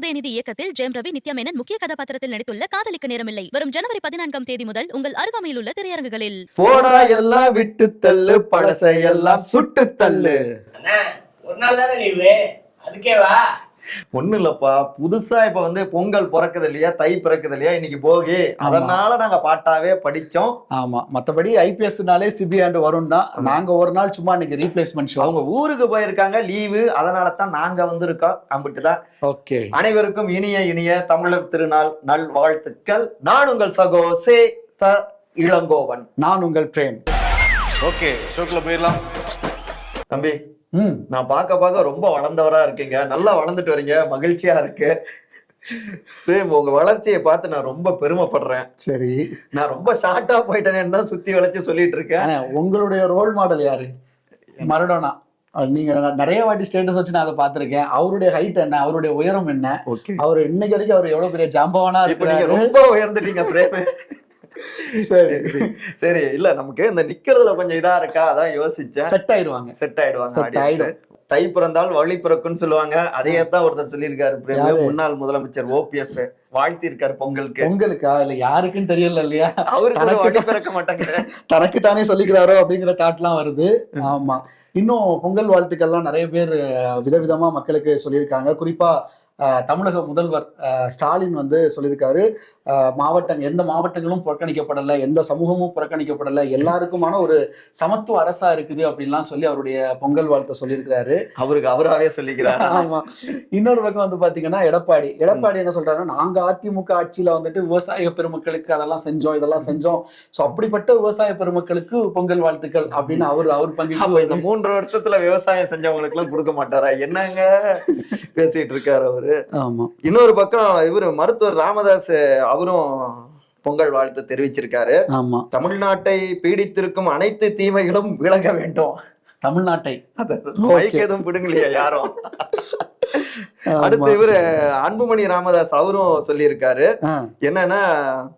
உதயநிதி இயக்கத்தில் ஜெயம் ரவி நித்யா மேனன் முக்கிய கதாபாத்திரத்தில் நடித்துள்ள காதலிக்க நேரமில்லை. வரும் ஜனவரி பதினான்காம் தேதி முதல் உங்கள் அருகாமையில் உள்ள திரையரங்குகளில். போடா எல்லாம் விட்டு தள்ளு பழசை எல்லாம் சுட்டு தள்ளு. அண்ணா ஒரு நாள் தானே அதுக்கேவா ஒண்ணு இல்லப்பா. புதுசா இப்ப வந்து பொங்கல் பிறக்குது இல்லையா? தை பிறக்குது இல்லையா? இன்னைக்கு போகி. அதனால நாங்க பாட்டாவே படிச்சோம். ஆமா. மத்தபடி ஐபிஎஸ்னாலே சிபி ஆண்டு வரும் தான். நாங்க ஒரு நாள் சும்மா இன்னைக்கு ரீப்ளேஸ்மெண்ட் ஷோ அவங்க ஊருக்கு போயிருக்காங்க. லீவு அதனால தான் நாங்க வந்திருக்கோம். அம்பிட்டு தான். ஓகே. அனைவருக்கும் இனிய இனிய தமிழர் திருநாள் நல் வாழ்த்துக்கள் நான் உங்கள் சகோ சே த இளங்கோவன். நான் உங்கள் பிரேம். ஓகே. ஷோக்குள்ள போயிடலாம். தம்பி. நான் பார்க்க பார்க்க ரொம்ப வளர்ந்தவரா இருக்கீங்க. நல்லா வளர்ந்துட்டு வரீங்க. மகிழ்ச்சியா இருக்கு. பிரேம் உங்க வளர்ச்சியை பார்த்து நான் ரொம்ப பெருமைப்படுறேன். சரி. நான் ரொம்ப ஷார்ட்டா போயிட்டேன்னு தான் சுத்தி வளைச்சு சொல்லிட்டு இருக்கேன். உங்களுடைய ரோல் மாடல் யாரு? மரடோனா. நீங்க நிறைய வாட்டி ஸ்டேட்டஸ் வச்சு நான் அதை பார்த்திருக்கேன். அவருடைய ஹைட் என்ன? அவருடைய உயரம் என்ன? அவர் இன்னைக்கு வரைக்கும் அவர் எவ்வளவு பெரிய ஜாம்பவானா இருக்கிறாரு? ரொம்ப உயர்ந்துட்டீங்க பிரேம். சரி. சரி. இல்ல நமக்கு இந்த நிக்கிறதுல கொஞ்சம் இதா இருக்கா? அதான் யோசிச்சேன். செட் ஆயிருவாங்க செட் ஆயிடுவாங்க. ஆயிடும். தை பிறந்தால் வழி பிறக்கும்னு சொல்லுவாங்க. அதையே தான் ஒருத்தர் சொல்லியிருக்காரு? முன்னாள் முதலமைச்சர் ஓபிஎஸ் வாழ்த்தி இருக்காரு பொங்கலுக்கு. பொங்கலுக்கா? இல்ல யாருக்குன்னு தெரியல இல்லையா? தனக்கு வழி பிறக்க மாட்டாங்க. தனக்கு தானே சொல்லிக்கிறாரோ அப்படிங்கிற தாட்லாம் வருது. ஆமா. இன்னும் பொங்கல் வாழ்த்துக்கள்லாம் நிறைய பேர் விதவிதமா மக்களுக்கு சொல்லியிருக்காங்க. குறிப்பா தமிழக முதல்வர் ஸ்டாலின் வந்து சொல்லியிருக்காரு. மாவட்டம் எந்த மாவட்டங்களும் புறக்கணிக்கப்படலை எந்த சமூகமும் புறக்கணிக்கப்படலை எல்லாருக்குமான ஒரு சமத்துவ அரசா இருக்குது அப்படின்லாம் சொல்லி அவருடைய பொங்கல் வாழ்த்தை சொல்லியிருக்கிறாரு. அவருக்கு அவராவே சொல்லிக்கிறாரு. ஆமா. இன்னொரு பக்கம் வந்து பாத்தீங்கன்னா எடப்பாடி. எடப்பாடி என்ன சொல்றாருன்னா நாங்க அதிமுக ஆட்சியில வந்துட்டு விவசாய பெருமக்களுக்கு அதெல்லாம் செஞ்சோம் இதெல்லாம் செஞ்சோம். சோ அப்படிப்பட்ட விவசாய பெருமக்களுக்கு பொங்கல் வாழ்த்துக்கள் அப்படின்னு அவர் அவர் அப்ப இந்த பங்கு மூன்று வருஷத்துல விவசாயம் செஞ்சவங்களுக்கு எல்லாம் கொடுக்க மாட்டாரா? என்னங்க பேசிட்டு இருக்காரு அவரு? ஆமா. இன்னொரு பக்கம் இவரு மருத்துவர் ராமதாஸ் அவரும் பொங்கல் வாழ்த்து தெரிவிச்சிருக்காரு. ஆமா. தமிழ்நாட்டை பீடித்திருக்கும் அனைத்து தீமைகளும் விலக வேண்டும். தமிழ்நாட்டை. எதுவும் பிடுங்கலையா யாரும். அடுத்து இவரு அன்புமணி ராமதாஸ் அவரும் சொல்லியிருக்காரு. என்னன்னா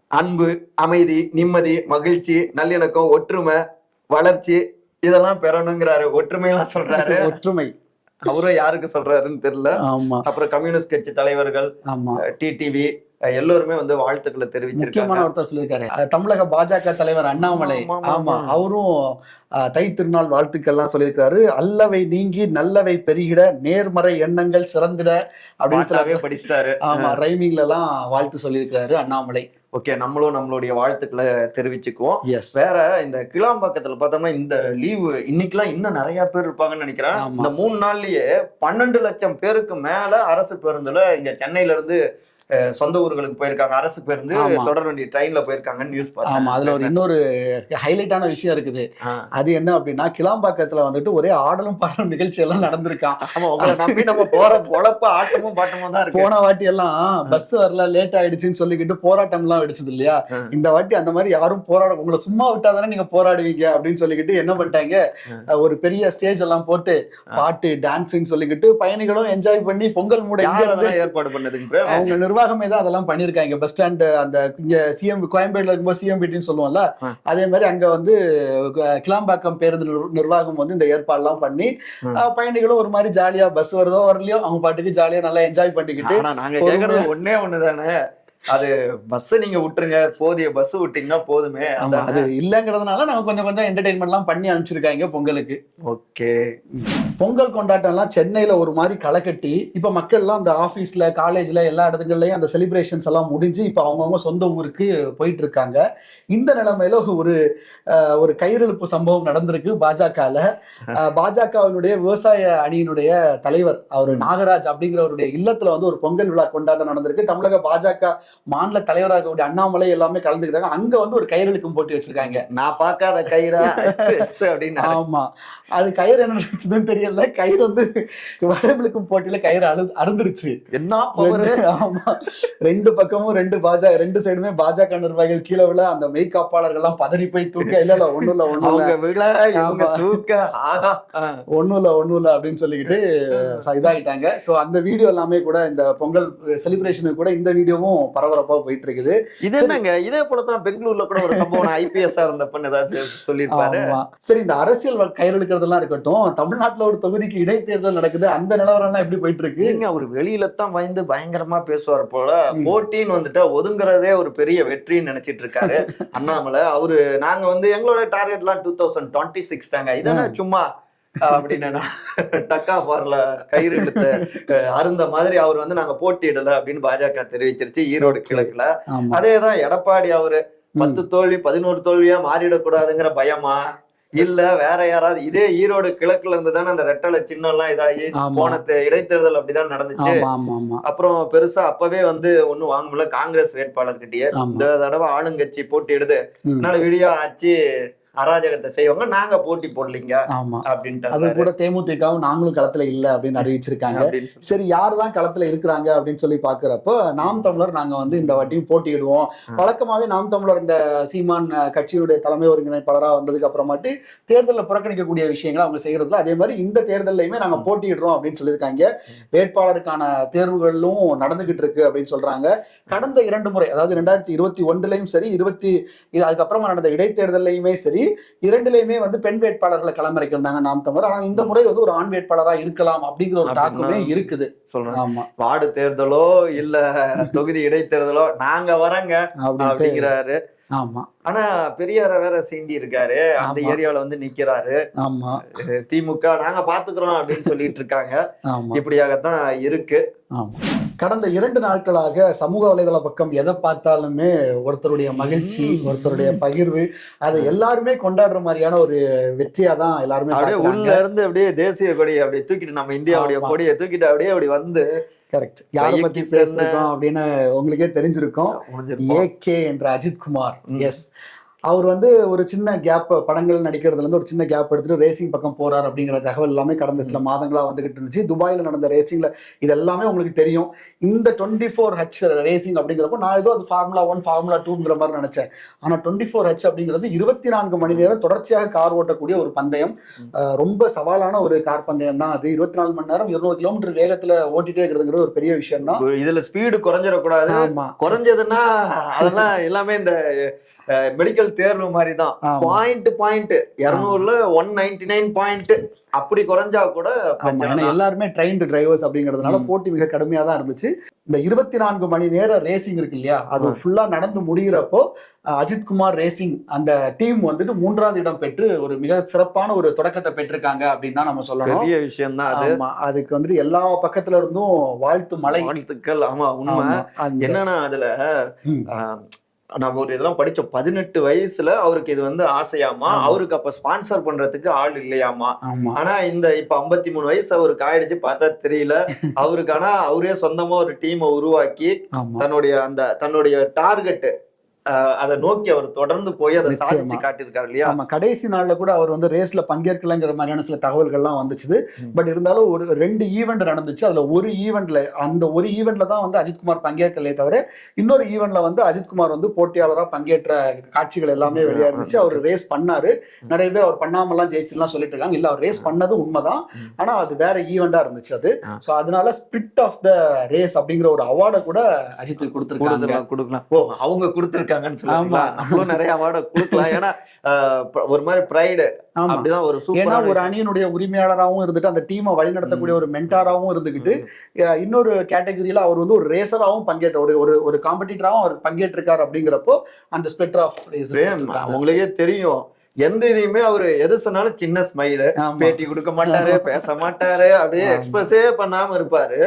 அன்பு அமைதி நிம்மதி மகிழ்ச்சி நல்லிணக்கம் ஒற்றுமை வளர்ச்சி இதெல்லாம் பெறணுங்கிறாரு. ஒற்றுமையெல்லாம் சொல்றாரு. ஒற்றுமை. அவரும் யாருக்கு சொல்றாருன்னு தெரியல. ஆமா. அப்புறம் கம்யூனிஸ்ட் கட்சி தலைவர்கள் ஆமா. டிடிவி எல்லோருமே வந்து வாழ்த்துக்களை தெரிவிச்சிருக்காங்க. ஒருத்தர் சொல்லியிருக்காரு. தமிழக பாஜக தலைவர் அண்ணாமலை. ஆமா. அவரும் தை திருநாள் வாழ்த்துக்கள்லாம் சொல்லியிருக்காரு. அல்லவை நீங்கி நல்லவை பெருகிட நேர்மறை எண்ணங்கள் சிறந்திட அப்படின்னு பாட்டாவே சொல்லி படிச்சிட்டாரு. ஆமா ரைமிங்ல எல்லாம் வாழ்த்து சொல்லியிருக்காரு அண்ணாமலை. ஓகே நம்மளும் நம்மளுடைய வாழ்த்துக்களை தெரிவிச்சுக்குவோம். வேற இந்த கிளாம்பாக்கத்துல பார்த்தோம்னா இந்த லீவு இன்னைக்கெல்லாம் இன்னும் நிறைய பேர் இருப்பாங்கன்னு நினைக்கிறேன். இந்த மூணு நாள்லயே பன்னெண்டு லட்சம் பேருக்கு மேல அரசு பேருந்துல இங்க சென்னையில இருந்து சொந்த ஊர்களுக்கு போயிருக்காங்க. அரசு பேருந்து. தொடர் வண்டி ட்ரெயின்ல போயிருக்காங்கன்னு நியூஸ் ஆமா அதுல ஒரு இன்னொரு ஹைலைட்டான விஷயம் இருக்குது. அது என்ன அப்படின்னா கிளாம்பாக்கத்துல வந்துட்டு ஒரே ஆடலும் பாடலும் நிகழ்ச்சி எல்லாம் நடந்திருக்கான் ஆமா உங்களை நம்பி நம்ம போற பொழப்பு ஆட்டமும் பாட்டமும் தான் போன வாட்டி எல்லாம் பஸ் வரல லேட் ஆயிடுச்சுன்னு சொல்லிக்கிட்டு போராட்டம் எல்லாம் வெடிச்சது இல்லையா. இந்த வாட்டி அந்த மாதிரி யாரும் போராட உங்களை சும்மா விட்டாதானே நீங்க போராடுவீங்க அப்படின்னு சொல்லிக்கிட்டு என்ன பண்ணிட்டாங்க? ஒரு பெரிய ஸ்டேஜ் எல்லாம் போட்டு பாட்டு டான்ஸ்ன்னு சொல்லிக்கிட்டு பயணிகளும் என்ஜாய் பண்ணி பொங்கல் மூட ஏற்பாடு பண்ணதுக்கு? அவங்க நிர்வாகமே தான் அதெல்லாம் பண்ணிருக்காங்க பஸ் ஸ்டாண்ட் அந்த இங்க சிஎம் கோயம்பேடுல இருக்கும்போது சிஎம்பிடின்னு சொல்லுவோம்ல ஆ. அதே மாதிரி அங்க வந்து கிளாம்பாக்கம் பேருந்து நிர்- நிர்வாகம் வந்து இந்த ஏற்பாடுலாம் பண்ணி பயணிகளும் ஒரு மாதிரி ஜாலியா பஸ் வருதோ வரலையோ அவங்க பாட்டுக்கு ஜாலியா நல்லா என்ஜாய் பண்ணிக்கிட்டு நாங்க கேக்குறது ஒண்ணே ஒண்ணுதானே. அது பஸ் நீங்க விட்டுருங்க. போதிய பஸ் விட்டீங்கன்னா போதுமே. அது இல்லங்கிறதுனால நம்ம கொஞ்சம் கொஞ்சம் என்டர்டைன்மெண்ட் எல்லாம் பண்ணி அனுப்பிச்சிருக்காங்க பொங்கலுக்கு. ஓகே. பொங்கல் கொண்டாட்டம் எல்லாம் சென்னையில ஒரு மாதிரி களை கட்டி இப்ப மக்கள் எல்லாம் அந்த ஆபீஸ்ல காலேஜ்ல எல்லா இடத்துங்கள்லயும் அந்த செலிப்ரேஷன்ஸ் எல்லாம் முடிஞ்சு இப்ப அவங்கவுங்க சொந்த ஊருக்கு போயிட்டு இருக்காங்க இந்த நிலைமையில ஒரு ஒரு கயிறெழுப்பு சம்பவம் நடந்திருக்கு பாஜகல. பாஜகவினுடைய விவசாய அணியினுடைய தலைவர் அவர் நாகராஜ் அப்படிங்கிறவருடைய இல்லத்துல வந்து ஒரு பொங்கல் விழா கொண்டாட்டம் நடந்திருக்கு. தமிழக பாஜக மாநில தலைவராக இருக்கக்கூடிய அண்ணாமலை எல்லாமே கலந்துக்கிறாங்க. அங்க வந்து ஒரு கயிறெழுக்கும் போட்டி வச்சிருக்காங்க. நான் பார்க்காத கயிறா? அப்படின்னு ஆமா. அது கயிறு என்ன நினைச்சதுன்னு தெரியல. கயிறு வந்து வடமிழுக்கும் போட்டியில கயிறு அழு அறுந்துருச்சு என்ன ஆமா. ரெண்டு பக்கமும் ரெண்டு பாஜக ரெண்டு சைடுமே பாஜக நிர்வாகிகள் கீழே விழ அந்த மெய் காப்பாளர்கள் எல்லாம் பதறி போய் தூக்க இல்ல இல்ல ஒண்ணும் இல்ல ஒண்ணும் இல்ல. விழ. தூக்க. ஒண்ணும் இல்ல ஒண்ணும் இல்ல அப்படின்னு சொல்லிக்கிட்டு இதாயிட்டாங்க. சோ அந்த வீடியோ எல்லாமே கூட இந்த பொங்கல் செலிப்ரேஷனுக்கு கூட இந்த வீடியோவும் பரபரப்பா போயிட்டு இருக்குது இது என்னங்க? இதே போலதான் பெங்களூர்ல கூட ஒரு சம்பவம் ஐபிஎஸ் இருந்தப்பன்னு ஏதாவது சொல்லியிருப்பாரு. சரி இந்த அரசியல் இழுக்கிறதெல்லாம் இருக்கட்டும் தமிழ்நாட்டுல ஒரு தொகுதிக்கு இடைத்தேர்தல் நடக்குது அந்த நிலவரம் எல்லாம் எப்படி போயிட்டு இருக்கு இல்லைங்க அவர் வெளியில தான் வந்து பயங்கரமா பேசுவார் போல. போட்டின்னு வந்துட்டு ஒதுங்குறதே ஒரு பெரிய வெற்றின்னு நினைச்சிட்டு இருக்காரு. அண்ணாமலை அவரு நாங்க வந்து எங்களோட டார்கெட்லாம் டூ தௌசண்ட் டுவெண்ட்டி சிக்ஸ் தாங்க. இதென்ன சும்மா அப்படின்னு டக்கா பார்ல கயிறு இழுத்து அருந்த மாதிரி அவர் வந்து நாங்க போட்டியிடல அப்படின்னு பாஜக தெரிவிச்சிருச்சு ஈரோடு கிழக்குல. அதேதான் எடப்பாடி அவரு. பத்து தோல்வி பதினோரு தோல்வியா மாறிடக்கூடாதுங்கிற பயமா? இல்ல வேற யாராவது இதே ஈரோடு கிழக்குல இருந்து தானே அந்த ரெட்டலை சின்னம் எல்லாம் இதாகி போன இடைத்தேர்தல் அப்படிதான் நடந்துச்சு. அப்புறம் பெருசா அப்பவே வந்து ஒண்ணும் வாங்க முடியல காங்கிரஸ் வேட்பாளர்கிட்டயே ஆமா. இந்த தடவை ஆளுங்கட்சி போட்டியிடுது. ம். அதனால வீடியோ ஆச்சு அராஜகத்தை செய்வாங்க. நாங்க போட்டி போடலீங்க ஆமா. அது அப்படின்ட்டு கூட தேமுதிகவும் நாங்களும் களத்துல இல்ல அப்படின்னு அறிவிச்சிருக்காங்க. சரி யார் தான் களத்துல இருக்கிறாங்க அப்படின்னு சொல்லி பாக்குறப்ப நாம் தமிழர் நாங்க வந்து இந்த வாட்டியும் போட்டியிடுவோம். வழக்கமாவே நாம் தமிழர் இந்த சீமான் கட்சியுடைய தலைமை ஒருங்கிணைப்பாளரா வந்ததுக்கு அப்புறமாட்டு தேர்தலில் புறக்கணிக்கக்கூடிய விஷயங்களை அவங்க செய்யறதுல அதே மாதிரி இந்த தேர்தல்லையுமே நாங்க போட்டியிடுறோம் அப்படின்னு சொல்லியிருக்காங்க. வேட்பாளருக்கான தேர்வுகளும் நடந்துகிட்டு இருக்கு அப்படின்னு சொல்றாங்க. கடந்த இரண்டு முறை அதாவது ரெண்டாயிரத்தி இருபத்தி ஒன்றுலயும் சரி இருபத்தி இது அதுக்கப்புறமா நடந்த இடைத்தேர்தல்லையுமே சரி இரண்டுலயுமே வந்து பெண் வேட்பாளர்களை களமிறக்கிருந்தாங்க நாம் தமிழர். ஆனா இந்த முறை வந்து ஒரு ஆண் வேட்பாளரா இருக்கலாம் அப்படிங்கிற ஒரு டாக்குமே இருக்குது. சொல்றேன் வார்டு தேர்தலோ இல்ல தொகுதி இடைத்தேர்தலோ நாங்க வரங்க அப்படிங்கிறாரு. ஆமா. ஆனா பெரியார வேற சீண்டி இருக்காரு. அந்த. ஏரியால வந்து நிக்கிறாரு. ஆமா. திமுக நாங்க பாத்துக்கிறோம் அப்படின்னு சொல்லிட்டு இருக்காங்க. இப்படியாகத்தான் இருக்கு. ஆமா. கடந்த இரண்டு நாட்களாக சமூக வலைதள பக்கம் எதை பார்த்தாலுமே ஒருத்தருடைய மகிழ்ச்சி. ஒருத்தருடைய பகிர்வு அதை எல்லாருமே கொண்டாடுற மாதிரியான ஒரு வெற்றியா தான் எல்லாருமே அப்படியே. உள்ள இருந்து அப்படியே தேசிய கொடி அப்படியே தூக்கிட்டு நம்ம இந்தியாவுடைய. கொடியை தூக்கிட்டு அப்படியே அப்படி வந்து கரெக்ட் யாரை பத்தி பேசிருக்கோம் அப்படின்னு உங்களுக்கே தெரிஞ்சிருக்கும் முடிஞ்சிருப்போம். ஏகே என்ற அஜித் குமார். எஸ் அவர் வந்து ஒரு சின்ன கேப் படங்கள் நடிக்கிறதுல இருந்து ஒரு சின்ன கேப் எடுத்துட்டு ரேசிங் பக்கம் போறார் அப்படிங்கிற தகவல் எல்லாமே கடந்த சில மாதங்களா வந்துகிட்டு இருந்துச்சு. துபாயில நடந்த ரேசிங்ல இது எல்லாமே உங்களுக்கு தெரியும். இந்த டுவெண்ட்டி ஃபோர் ஹெச் ரேசிங் அப்படிங்கிறப்போ நான் ஏதோ அது ஃபார்முலா ஒன் ஃபார்முலா டூங்கிற மாதிரி நினைச்சேன். ஆனா டுவெண்ட்டி ஃபோர் ஹெச் அப்படிங்கிறது இருபத்தி நான்கு மணி நேரம் தொடர்ச்சியாக கார் ஓட்டக்கூடிய ஒரு பந்தயம். ரொம்ப சவாலான ஒரு கார் பந்தயம் தான் அது. இருபத்தி நாலு மணி நேரம் இருநூறு கிலோமீட்டர் வேகத்துல ஓட்டிட்டே இருக்கிறதுங்கிறது ஒரு பெரிய விஷயம் தான் இதுல ஸ்பீடு குறைஞ்சிடக்கூடாது. குறைஞ்சதுன்னா அதெல்லாம் எல்லாமே இந்த மெடிக்கல் தேர்வு மாதிரி தான். பாயிண்ட் பாயிண்ட் இருநூறுல ஒன் நைன்டி நைன் பாயிண்ட் அப்படி குறைஞ்சா கூட. எல்லாருமே ட்ரைன்டு டிரைவர்ஸ் அப்படிங்கிறதுனால. போட்டி மிக கடுமையா தான் இருந்துச்சு. இந்த இருபத்தி நான்கு மணி நேர ரேசிங் இருக்கு இல்லையா? அது. ஃபுல்லா நடந்து முடிகிறப்போ அஹ், அஜித் குமார் ரேசிங் அந்த டீம் வந்துட்டு மூன்றாவது இடம் பெற்று ஒரு மிக சிறப்பான ஒரு தொடக்கத்தை பெற்றிருக்காங்க அப்படின்னு தான் நம்ம சொல்லணும். பெரிய விஷயம் தான் அது அதுக்கு வந்துட்டு எல்லா பக்கத்துல இருந்தும் வாழ்த்து மழை வாழ்த்துக்கள். ஆமா உண்மை. என்னன்னா அதுல நம்ம ஒரு இதெல்லாம் படிச்சோம். பதினெட்டு வயசுல அவருக்கு இது வந்து ஆசையாமா. அவருக்கு அப்ப ஸ்பான்சர் பண்றதுக்கு ஆள் இல்லையாமா? ஆனா இந்த இப்ப 53 மூணு வயசு அவருக்கு ஆயிடுச்சு பார்த்தா தெரியல. அவருக்கு ஆனா அவரே சொந்தமா ஒரு டீமை உருவாக்கி தன்னுடைய அந்த தன்னுடைய டார்கெட் அதை நோக்கி அவர் தொடர்ந்து போய் அதை. சாதிச்சு காட்டியிருக்காரு இல்லையா? ஆமா கடைசி நாள்ல கூட அவர் வந்து ரேஸ்ல பங்கேற்கலங்கிற மாதிரியான சில தகவல்கள்லாம் வந்துச்சுது. ம். பட் இருந்தாலும் ஒரு ரெண்டு ஈவெண்ட் நடந்துச்சு. அதுல ஒரு ஈவெண்ட்ல அந்த ஒரு ஈவெண்ட்ல தான் வந்து அஜித்குமார் பங்கேற்கலே தவிர இன்னொரு ஈவெண்ட்ல வந்து அஜித்குமார் வந்து போட்டியாளரா பங்கேற்ற காட்சிகள் எல்லாமே ம். வெளியா இருந்துச்சு அவர் ரேஸ் பண்ணாரு. நிறைய பேர் அவர் பண்ணாமலாம் ஜெயிச்சுலாம் சொல்லிட்டு இருக்காங்க இல்ல அவர் ரேஸ் பண்ணது உண்மைதான். ஆனா அது வேற ஈவெண்டா இருந்துச்சு அது. சோ அதனால ஸ்பிரிட் ஆஃப் த ரேஸ் அப்படிங்கிற ஒரு அவார்டை கூட அஜித்துக்கு கொடுத்துருக்காங்க. கொடுக்கலாம் ஓ அவங்க கொடுத்துருக்காங்கன்னு சொல்லுவாங்களா. நம்மளும் நிறைய அவார்டை கொடுக்கலாம். ஏன்னா ஒரு மாதிரி ப்ரைடு அப்படிதான் ஒரு ஏன்னா ஒரு சூப்பர் அணியினுடைய உரிமையாளராகவும் இருந்துட்டு அந்த டீமை வழிநடத்தக்கூடிய ஒரு மென்டாராகவும் இருந்துகிட்டு இன்னொரு கேட்டகரியில அவர் வந்து ஒரு ரேசராகவும் பங்கேற்ற ஒரு ஒரு ஒரு காம்படிட்டராகவும் அவர் பங்கேற்றிருக்காரு அப்படிங்கிறப்போ அந்த ஸ்பெக்டர் ஆஃப் உங்களுக்கே தெரியும். எந்த இதையுமே அவரு எது சொன்னாலும் சின்ன ஸ்மைலு பேட்டி கொடுக்க மாட்டாரு பேச மாட்டாரு அப்படியே. எக்ஸ்பிரஸே பண்ணாம இருப்பாரு.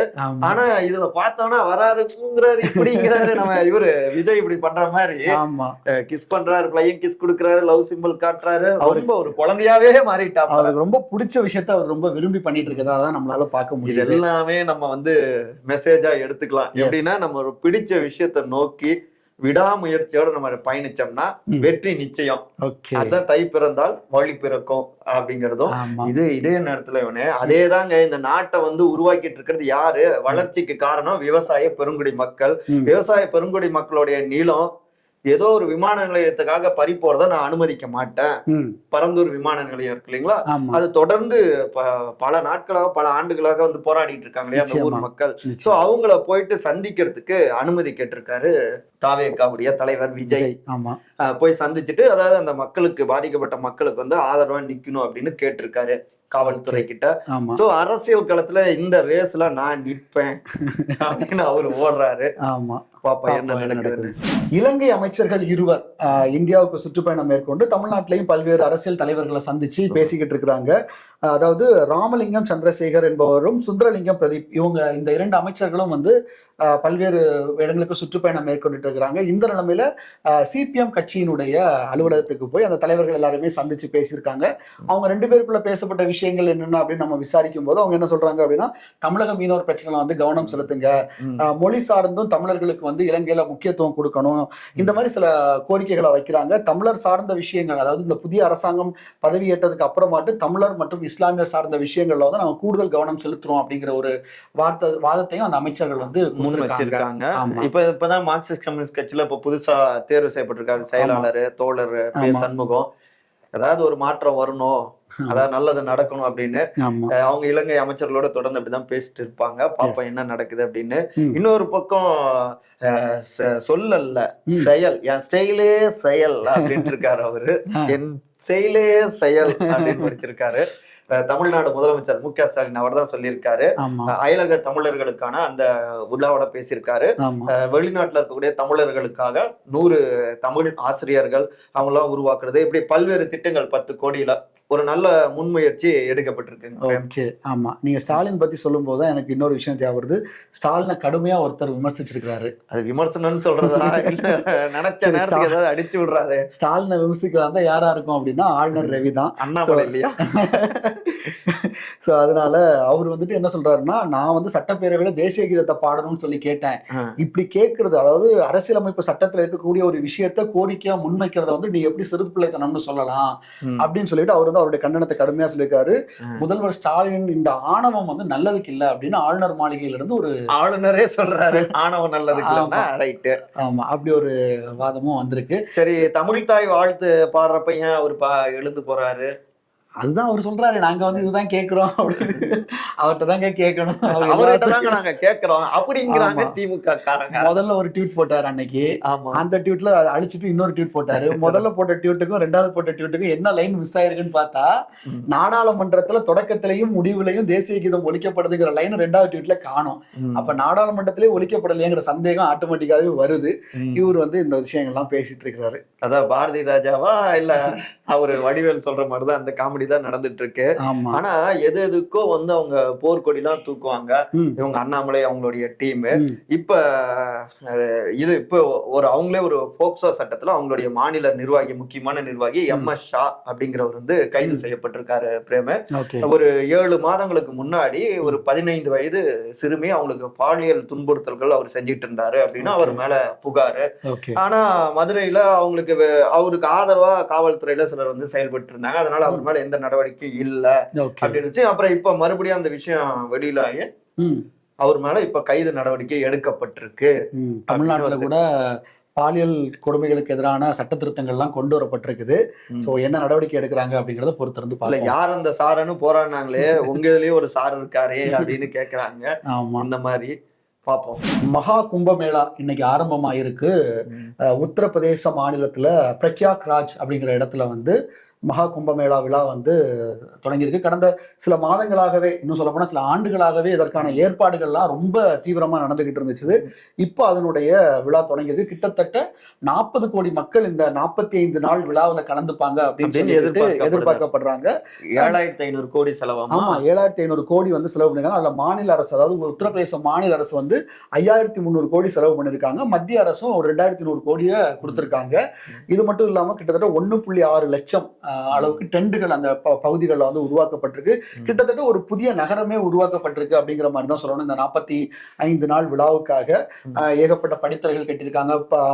ஆனா இதுல பார்த்தோம்னா வராருங்கிறாரு இப்படிங்கிறாரு நம்ம இவரு விஜய் இப்படி பண்ற மாதிரி. கிஸ் பண்றாரு பிளையும் கிஸ் கொடுக்கறாரு லவ் சிம்பிள் காட்டுறாரு. ரொம்ப ஒரு குழந்தையாவே மாறிட்டா அவருக்கு ரொம்ப பிடிச்ச விஷயத்த அவர் ரொம்ப விரும்பி பண்ணிட்டு இருக்கதா தான் நம்மளால பார்க்க முடியுது. எல்லாமே நம்ம வந்து மெசேஜா எடுத்துக்கலாம். எப்படின்னா நம்ம ஒரு பிடிச்ச விஷயத்த நோக்கி விடாமுயற்சியோட நம்ம பயணிச்சோம்னா. வெற்றி நிச்சயம். அதான் தை பிறந்தால் வழி பிறக்கும் அப்படிங்கறதும் இது இதே நேரத்துல இவனே. அதேதாங்க இந்த நாட்டை வந்து உருவாக்கிட்டு இருக்கிறது யாரு? வளர்ச்சிக்கு காரணம் விவசாய பெருங்குடி மக்கள். விவசாய பெருங்குடி மக்களுடைய நிலம் ஏதோ ஒரு விமான நிலையத்துக்காக பறி போறதை நான் அனுமதிக்க மாட்டேன். பரந்தூர் விமான நிலையம் இருக்கு இல்லைங்களா? அது தொடர்ந்து பல நாட்களாக பல ஆண்டுகளாக வந்து போராடிட்டு இருக்காங்க இல்லையா அந்த ஊர். மக்கள். சோ. அவங்கள போயிட்டு சந்திக்கிறதுக்கு அனுமதி கேட்டிருக்காரு தாவேக்காவுடைய தலைவர் விஜய். ஆமா. போய் சந்திச்சுட்டு அதாவது அந்த மக்களுக்கு பாதிக்கப்பட்ட மக்களுக்கு வந்து ஆதரவா நிக்கணும் அப்படின்னு கேட்டிருக்காரு காவல்துறை கிட்ட. சோ அரசியல் களத்துல இந்த ரேஸ்ல நான் நிற்பேன் அப்படின்னு அவர் ஓடுறாரு. ஆமா. பாப்பா என்ன நடக்குது? இலங்கை அமைச்சர்கள் இருவர் இந்தியாவுக்கு சுற்றுப்பயணம் மேற்கொண்டு தமிழ்நாட்டிலையும் பல்வேறு அரசியல் தலைவர்களை சந்திச்சு பேசிக்கிட்டு இருக்கிறாங்க. அதாவது ராமலிங்கம் சந்திரசேகர் என்பவரும் சுந்தரலிங்கம் பிரதீப் இவங்க இந்த இரண்டு அமைச்சர்களும் வந்து பல்வேறு இடங்களுக்கு சுற்றுப்பயணம் மேற்கொண்டுட்டு இருக்கிறாங்க. இந்த நிலைமையில சிபிஎம் கட்சியினுடைய அலுவலகத்துக்கு போய் அந்த தலைவர்கள் எல்லாருமே சந்திச்சு பேசியிருக்காங்க. அவங்க ரெண்டு பேருக்குள்ள பேசப்பட்ட விஷயங்கள் என்னென்ன அப்படின்னு நம்ம விசாரிக்கும் போது அவங்க என்ன சொல்றாங்க அப்படின்னா தமிழக மீனவர் பிரச்சனைல வந்து கவனம் செலுத்துங்க. மொழி சார்ந்தும் தமிழர்களுக்கு வந்து இலங்கையில முக்கியத்துவம் கொடுக்கணும் இந்த மாதிரி சில கோரிக்கைகளை வைக்கிறாங்க தமிழர் சார்ந்த விஷயங்கள் அதாவது இந்த புதிய அரசாங்கம் பதவியேற்றதுக்கு அப்புறமாட்டு தமிழர் மற்றும் இஸ்லாமியர் சார்ந்த விஷயங்கள்ல வந்து நாங்க கூடுதல் கவனம் செலுத்துறோம் அப்படிங்கிற ஒரு வார்த்தை வாதத்தையும் அந்த அமைச்சர்கள் வந்து முன் கொடுத்திருக்காங்க. வச்சிருக்காங்க ஆமா. இப்ப இப்பதான் மார்க்சிஸ்ட் கம்யூனிஸ்ட் கட்சியில இப்ப புதுசா தேர்வு செய்யப்பட்டிருக்காரு செயலாளர் தோழர். சண்முகம் ஏதாவது ஒரு மாற்றம் வரணும். அதாவது நல்லது நடக்கணும் அப்படின்னு அவங்க இலங்கை அமைச்சர்களோட தொடர்ந்து அப்படிதான் பேசிட்டு இருப்பாங்க. பாப்போம். என்ன நடக்குது அப்படின்னு. இன்னொரு பக்கம் அஹ், ச- சொல்லல்ல. ம். செயல். என் ஸ்டைலே செயல் அப்படின்னு இருக்காரு அவரு. என் செயலே செயல் அப்படின்னு முடிச்சிருக்காரு. அஹ், தமிழ்நாடு முதலமைச்சர் மு க ஸ்டாலின் அவர் தான் சொல்லியிருக்காரு. அயலக தமிழர்களுக்கான அந்த உலாவோட பேசியிருக்காரு. வெளிநாட்டுல இருக்கக்கூடிய தமிழர்களுக்காக நூறு தமிழ் ஆசிரியர்கள் அவங்களாம் உருவாக்குறது. இப்படி பல்வேறு திட்டங்கள் பத்து கோடியில ஒரு நல்ல முன்முயற்சி எடுக்கப்பட்டிருக்குங்க ஓகே. ஆமா. நீங்க ஸ்டாலின் பத்தி சொல்லும் போது எனக்கு இன்னொரு விஷயம் தேவைப்படுது ஸ்டாலினை கடுமையா ஒருத்தர் விமர்சிச்சிருக்காரு அது விமர்சனம்னு சொல்றதா? இல்ல நினைச்ச நேரத்துக்கு. ஏதாவது அடிச்சு விடுறாரு ஸ்டாலினை விமர்சிக்கிறதா இருந்தா யாரா இருக்கும் அப்படின்னா ஆளுநர் ரவி தான். அண்ணாமலை இல்லையா? சோ அதனால அவர் வந்துட்டு என்ன சொல்றாருன்னா நான் வந்து சட்டப்பேரவையில தேசிய கீதத்தை பாடணும்னு சொல்லி கேட்டேன். இப்படி கேட்கறது அதாவது அரசியலமைப்பு சட்டத்துல இருக்கக்கூடிய ஒரு விஷயத்த கோரிக்கையா முன்வைக்கிறத வந்து நீ எப்படி சிறுபிள்ளைத்தனம்னு சொல்லலாம் ம். அப்படின்னு சொல்லிட்டு அவர் வந்து அவருடைய கண்டனத்தை கடுமையா சொல்லியிருக்காரு. முதல்வர் ஸ்டாலின் இந்த ஆணவம் வந்து நல்லதுக்கு இல்ல அப்படின்னு ஆளுநர் மாளிகையில இருந்து ஒரு ஆளுநரே சொல்றாரு ஆணவம் நல்லதுக்கு ஆமா. ரைட்டு ஆமா அப்படி ஒரு வாதமும் வந்திருக்கு சரி தமிழ் தாய் வாழ்த்து பாடுறப்ப ஏன் அவர் பா எழுந்து போறாரு அதுதான் அவர் சொல்றாரு. நாங்க வந்து இதுதான் கேக்குறோம் அப்படின்னு. அவர்கிட்ட தாங்க கேட்கணும். அவர் அவர்கிட்ட தாங்க நாங்க கேக்குறோம். அப்படிங்கிறாங்க. திமுக காரங்க முதல்ல ஒரு ட்வீட் போட்டார் அன்னைக்கு. ஆமா. அந்த ட்வீட்ல அழிச்சிட்டு இன்னொரு ட்வீட் போட்டாரு. முதல்ல போட்ட ட்வீட்டுக்கும் ரெண்டாவது போட்ட ட்வீட்டுக்கும் என்ன லைன் மிஸ் ஆயிருக்குன்னு பார்த்தா. நாடாளுமன்றத்துல தொடக்கத்திலையும் முடிவுலையும் தேசிய கீதம் ஒழிக்கப்படுதுங்கிற லைன் ரெண்டாவது ட்வீட்ல காணும். அப்ப நாடாளுமன்றத்திலே ஒழிக்கப்படலையேங்கிற சந்தேகம் ஆட்டோமேட்டிக்காவே வருது. இவர் வந்து இந்த விஷயங்கள்லாம் பேசிட்டு இருக்கிறாரு. அதான் பாரதி ராஜாவா இல்ல அவரு வடிவேல் சொல்ற மாதிரிதான் அந்த காமெடி தான் நடந்துட்டு இருக்கு ஆனா எது எதுக்கோ வந்து அவங்க போர்க்கொடிலாம் தூக்குவாங்க. ம். இவங்க அண்ணாமலை அவங்களுடைய டீம். இப்ப இது இப்போ ஒரு அவங்களே ஒரு போக்சோ சட்டத்துல அவங்களுடைய மாநில நிர்வாகி முக்கியமான நிர்வாகி எம் எஸ் ஷா அப்படிங்கிறவர் வந்து கைது செய்யப்பட்டிருக்காரு பிரேம. ஒரு ஏழு மாதங்களுக்கு முன்னாடி ஒரு பதினைந்து வயது சிறுமி அவங்களுக்கு பாலியல் துன்புறுத்தல்கள் அவர் செஞ்சிட்டு இருந்தாரு அப்படின்னு அவர் மேல புகாரு. ஆனா மதுரையில அவங்களுக்கு அவருக்கு ஆதரவா காவல்துறையில சிலர் வந்து செயல்பட்டு இருந்தாங்க அதனால அவர் மேல எந்த நடவடிக்கையும் இல்ல அப்படின்னு. அப்புறம் இப்ப மறுபடியும் அந்த விஷயம் வெளியில ஆகி அவர் மேல இப்ப கைது நடவடிக்கை எடுக்கப்பட்டிருக்கு. தமிழ்நாட்டுல கூட பாலியல் கொடுமைகளுக்கு எதிரான சட்ட திருத்தங்கள்லாம் கொண்டு வரப்பட்டிருக்குது. சோ என்ன நடவடிக்கை எடுக்கிறாங்க அப்படிங்கறத பொறுத்திருந்து இல்ல பார்க்கலாம் யார் அந்த சாரன்னு போராடினாங்களே உங்க இதுலயே ஒரு சார் இருக்காரே அப்படின்னு கேக்குறாங்க. ஆமா. இந்த மாதிரி பாப்போம் மகா கும்பமேளா இன்னைக்கு ஆரம்பமாயிருக்கு. உத்தரப்பிரதேச மாநிலத்துல பிரக்யாக் ராஜ் அப்படிங்கிற இடத்துல வந்து மகா கும்பமேளா விழா வந்து தொடங்கியிருக்கு. கடந்த சில மாதங்களாகவே இன்னும் சொல்ல போனா சில ஆண்டுகளாகவே இதற்கான ஏற்பாடுகள்லாம் ரொம்ப தீவிரமா நடந்துகிட்டு இருந்துச்சு. இப்போ அதனுடைய விழா தொடங்கியிருக்கு. கிட்டத்தட்ட நாற்பது கோடி மக்கள் இந்த நாற்பத்தி ஐந்து நாள் விழாவுல கலந்துப்பாங்க அப்படின்னு எதிர்பார்க்கப்படுது. எதிர்பார்க்கப்படுறாங்க. ஏழாயிரத்தி ஐநூறு கோடி செலவாமா ஆமா ஏழாயிரத்தி ஐநூறு கோடி வந்து செலவு பண்ணிருக்காங்க அதுல மாநில அரசு அதாவது உத்தரப்பிரதேச மாநில அரசு வந்து ஐயாயிரத்தி முந்நூறு கோடி செலவு பண்ணிருக்காங்க மத்திய அரசும் ஒரு ரெண்டாயிரத்தி நூறு கோடியை கொடுத்திருக்காங்க. இது மட்டும் இல்லாம கிட்டத்தட்ட ஒண்ணு புள்ளி ஆறு லட்சம் அளவுக்கு டெண்டுகள் அந்த பகுதிகளில் வந்து உருவாக்கப்பட்டிருக்கு. கிட்டத்தட்ட ஒரு புதிய நகரமே உருவாக்கப்பட்டிருக்கு அப்படிங்கிற மாதிரி தான் சொல்லணும். இந்த நாற்பத்தி ஐந்து நாள் விழாவுக்காக ஏகப்பட்ட படித்தரைகள் கட்டியிருக்காங்க.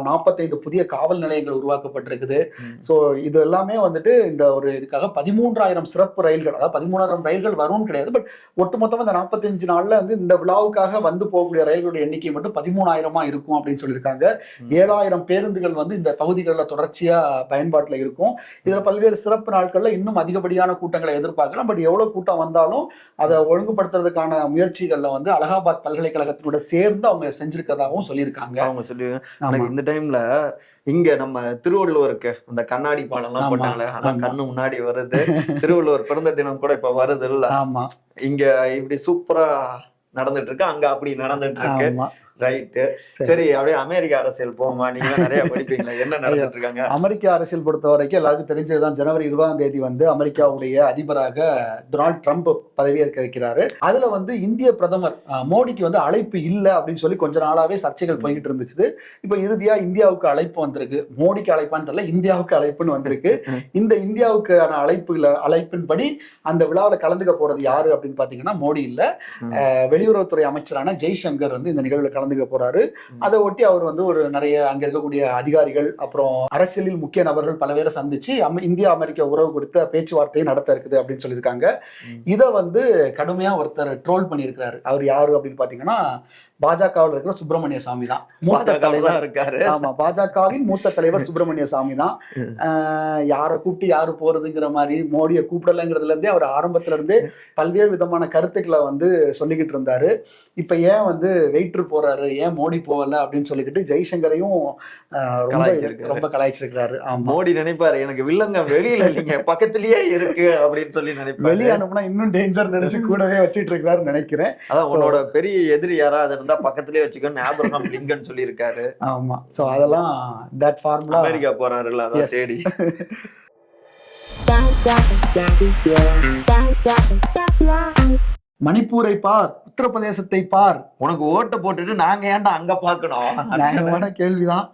நாற்பத்தைந்து புதிய காவல் நிலையங்கள் உருவாக்கப்பட்டிருக்குது. ஸோ இது எல்லாமே வந்துட்டு இந்த ஒரு இதுக்காக பதிமூன்றாயிரம் சிறப்பு ரயில்கள் அதாவது பதிமூணாயிரம் ரயில்கள் வரும்னு கிடையாது. பட் ஒட்டுமொத்தமா இந்த நாற்பத்தஞ்சு நாள்ல வந்து இந்த விழாவுக்காக வந்து போகக்கூடிய ரயில்களுடைய எண்ணிக்கை மட்டும் பதிமூணாயிரமா இருக்கும் அப்படின்னு சொல்லியிருக்காங்க. ஏழாயிரம் பேருந்துகள் வந்து இந்த பகுதிகளில் தொடர்ச்சியா பயன்பாட்டுல இருக்கும். இதுல பல்வேறு சிறப்பு நாட்கள்ல இன்னும் அதிகப்படியான கூட்டங்களை எதிர்பார்க்கலாம். பட் எவ்வளவு கூட்டம் வந்தாலும் அதை ஒழுங்குபடுத்துறதுக்கான முயற்சிகள்ல வந்து அலகாபாத் பல்கலைக்கழகத்தினோட சேர்ந்து அவங்க செஞ்சிருக்கிறதாகவும் சொல்லியிருக்காங்க. அவங்க சொல்லி இந்த டைம்ல இங்க நம்ம திருவள்ளுவருக்கு அந்த கண்ணாடி பாலம் எல்லாம் ஆமா, போட்டாங்களே அதான். கண்ணு முன்னாடி வருது. திருவள்ளுவர் பிறந்த தினம் கூட இப்ப வருது இல்ல? ஆமா. இங்க இப்படி சூப்பரா நடந்துட்டு இருக்கு. அங்க அப்படி நடந்துட்டு இருக்கு. ரைட்டு சரி. அப்படியே அமெரிக்க அரசியல் போமா நீங்க நிறைய படிப்பீங்களா. என்ன நடந்துட்டு இருக்காங்க அமெரிக்க அரசியல் பொறுத்த வரைக்கும் எல்லாருக்கும் தெரிஞ்சதுதான். ஜனவரி இருபதாம் தேதி வந்து அமெரிக்காவுடைய அதிபராக டொனால்ட் ட்ரம்ப் பதவியேற்க இருக்கிறாரு அதுல வந்து இந்திய பிரதமர் மோடிக்கு வந்து அழைப்பு இல்லை அப்படின்னு சொல்லி கொஞ்ச நாளாவே சர்ச்சைகள் போய்கிட்டு இருந்துச்சு. இப்ப இறுதியா இந்தியாவுக்கு அழைப்பு வந்திருக்கு. மோடிக்கு அழைப்பான்னு தெரியல இந்தியாவுக்கு அழைப்புன்னு வந்திருக்கு. இந்த இந்தியாவுக்கான அழைப்புல அழைப்பின்படி அந்த விழாவில் கலந்துக்க போறது யாரு அப்படின்னு பாத்தீங்கன்னா மோடி இல்ல. வெளியுறவுத்துறை அமைச்சரான ஜெய்சங்கர் வந்து இந்த நிகழ்வில் கலந்துக்க போறாரு. அதை ஒட்டி அவர் வந்து ஒரு நிறைய அங்க இருக்கக்கூடிய அதிகாரிகள் அப்புறம் அரசியலில் முக்கிய நபர்கள் பல பேரை சந்திச்சு இந்தியா அமெரிக்க உறவு குறித்த பேச்சுவார்த்தையை நடத்த இருக்குது அப்படின்னு சொல்லியிருக்காங்க. இதை வந்து கடுமையா ஒருத்தர் ட்ரோல் பண்ணியிருக்கிறாரு. அவர் யாரு அப்படின்னு பாத்தீங்கன்னா பாஜகவில் இருக்கிற சுப்பிரமணிய சாமி தான். மூத்த தலைவர் இருக்காரு. ஆமா பாஜகவின் மூத்த தலைவர் சுப்பிரமணிய சாமி தான். யாரை கூப்பிட்டு யாரு போறதுங்கிற மாதிரி மோடியை கூப்பிடலைங்கிறதுல இருந்தே அவர் ஆரம்பத்துல இருந்தே பல்வேறு விதமான கருத்துக்களை வந்து சொல்லிக்கிட்டு இருந்தாரு. இப்ப ஏன் வந்து வெயிட்ரு போறாரு? ஏன் மோடி போகல? அப்படின்னு சொல்லிக்கிட்டு ஜெய்சங்கரையும் ரொம்ப. ரொம்ப கலாய்ச்சிருக்கிறாரு. மோடி நினைப்பாரு எனக்கு வில்லங்க வெளியில இல்லைங்க பக்கத்திலேயே இருக்கு அப்படின்னு சொல்லி நினைப்பாரு. வெளியே அனுப்புனா இன்னும் டேஞ்சர் நினைச்சு கூடவே வச்சிட்டு இருக்காருன்னு நினைக்கிறேன். அதான் உன்னோட பெரிய எதிரி யாராவது இருந்தா பக்கத்திலேயே வச்சுக்கோன்னு ஆபிரகாம் லிங்கன் சொல்லி இருக்காரு ஆமா. சோ அதெல்லாம் தட் ஃபார்முலா அமெரிக்கா போறாருல்ல அதான். தேடி. மணிப்பூரை பார் உத்தரப்பிரதேசத்தை பார். உனக்கு ஓட்ட போட்டுட்டு நாங்க ஏன்டா அங்க பாக்கணும் நியாயமான கேள்விதான்.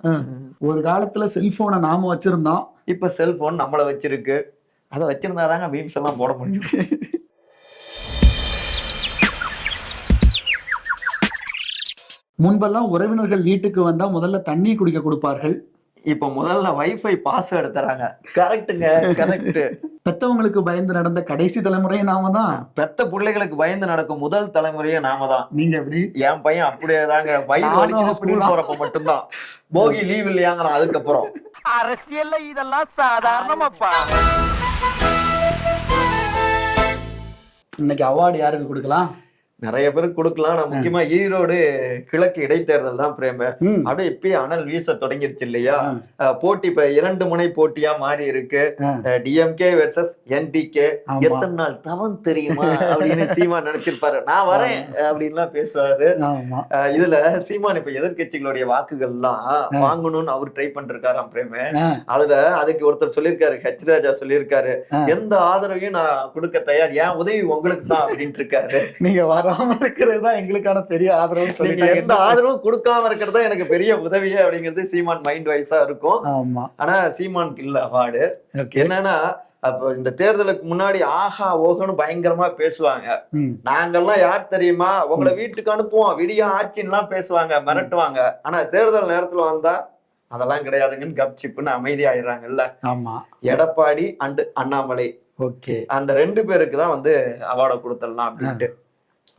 ஒரு காலத்துல செல்போனை நாம வச்சிருந்தோம். இப்ப செல்போன் நம்மள வச்சிருக்கு. அதை வச்சிருந்தாதாங்க மீம்ஸ் எல்லாம் போட முடியும். முன்பெல்லாம் உறவினர்கள் வீட்டுக்கு வந்தா முதல்ல தண்ணி குடிக்க கொடுப்பார்கள். இப்ப முதல்ல வைஃபை பாஸ்வேர்டு தராங்க. கரெக்ட்டுங்க கரெக்ட் பெத்தவங்களுக்கு பயந்து நடந்த கடைசி தலைமுறை நாம தான். பெத்த பிள்ளைகளுக்கு பயந்து நடக்கும் முதல் தலைமுறையே நாம தான். நீங்க எப்படி? என் பையன் அப்படியே தாங்க வயிறு நானும் வலிக்குது ஸ்கூல். போறப்ப மட்டும்தான். போகி லீவ் இல்லையாங்கிறான் அதுக்கப்புறம். அரசியல்ல இதெல்லாம் சாதாரணமாப்பா. இன்னைக்கு அவார்டு யாருக்கு கொடுக்கலாம்? நிறைய பேருக்கு கொடுக்கலாம். நான் முக்கியமா ஈரோடு கிழக்கு இடைத்தேர்தல் தான் பிரேம. அப்படியே இப்பயே அனல் வீச தொடங்கிருச்சு இல்லையா? போட்டி இப்ப இரண்டு முனை போட்டியா மாறி இருக்கு. DMK versus NTK. எத்தனை நாள் தவம் தெரியுமா அப்படின்னு சீமான் நினைச்சிருப்பாரு. நான் வரேன் அப்படின்லாம் பேசுவாரு. இதுல சீமான் இப்ப எதிர்க்கட்சிகளுடைய வாக்குகள் எல்லாம் வாங்கணும்னு அவர் ட்ரை பண்ணிருக்காராம் பிரேம. அதுல அதுக்கு ஒருத்தர் சொல்லியிருக்காரு ஹெச் ராஜா சொல்லியிருக்காரு. எந்த ஆதரவையும் நான் கொடுக்க தயார். ஏன் உதவி உங்களுக்கு தான் அப்படின்ட்டு இருக்காரு. நீங்க வராம இருக்கிறது தான் எங்களுக்கான பெரிய நீங்க சொல்லிட்டாங்க. எந்த ஆதரவும் கொடுக்காம இருக்கிறது எனக்கு பெரிய உதவியே அப்படிங்கிறது சீமான் மைண்ட் வைஸா இருக்கும். ஆமா. ஆனா சீமானுக்கு இல்ல அவார்டு. என்னன்னா அப்ப இந்த தேர்தலுக்கு முன்னாடி ஆஹா ஓகோன்னு பயங்கரமா பேசுவாங்க. நாங்கெல்லாம் யார் தெரியுமா? உங்களை வீட்டுக்கு அனுப்புவோம். விடிய ஆட்சின்லாம் பேசுவாங்க மிரட்டுவாங்க. ஆனா தேர்தல் நேரத்துல வந்தா அதெல்லாம் கிடையாதுங்கன்னு கப்சிப்புன்னு அமைதியாயிடுறாங்கல்ல. ஆமா. எடப்பாடி அண்ட் அண்ணாமலை. ஓகே அந்த ரெண்டு பேருக்கு தான் வந்து அவார்டை கொடுத்துடலாம் அப்படின்ட்டு.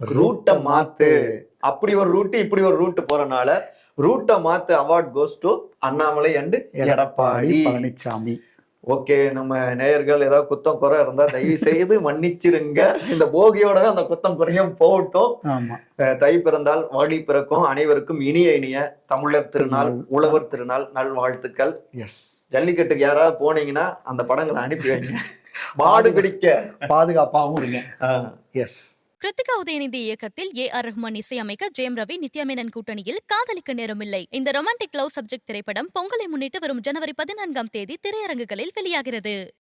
ரூட்டை மாத்து. அப்படி ஒரு ரூட் இப்படி ஒரு ரூட் போறனால ரூட்டை மாத்து award goes to Annamalai and Edappadi. Palaniswami okay நம்ம நேயர்கள் ஏதாவது குத்தம் குறை இருந்தா தயவு செய்து மன்னிச்சிருங்க. இந்த போகியோட அந்த குத்தம் குறையும் போகட்டும். தை பிறந்தால் வாடி பிறக்கும் அனைவருக்கும் இனிய இனிய தமிழர் திருநாள் உழவர் திருநாள் நல்வாழ்த்துக்கள். எஸ் ஜல்லிக்கட்டுக்கு யாராவது போனீங்கன்னா அந்த படங்களை அனுப்பி வைங்க. மாடு பிடிக்க. பாதுகாப்பாகவும் இருங்க. எஸ் கிருத்திகா உதயநிதி இயக்கத்தில் ஏ ஆர் ரஹ்மான் இசையமைக்க ஜெயம் ரவி நித்யாமேனன் கூட்டணியில் காதலிக்க நேரமில்லை. இந்த ரொமான்டிக் லவ் சப்ஜெக்ட் திரைப்படம் பொங்கலை முன்னிட்டு வரும் ஜனவரி பதினான்காம் தேதி திரையரங்குகளில் வெளியாகிறது.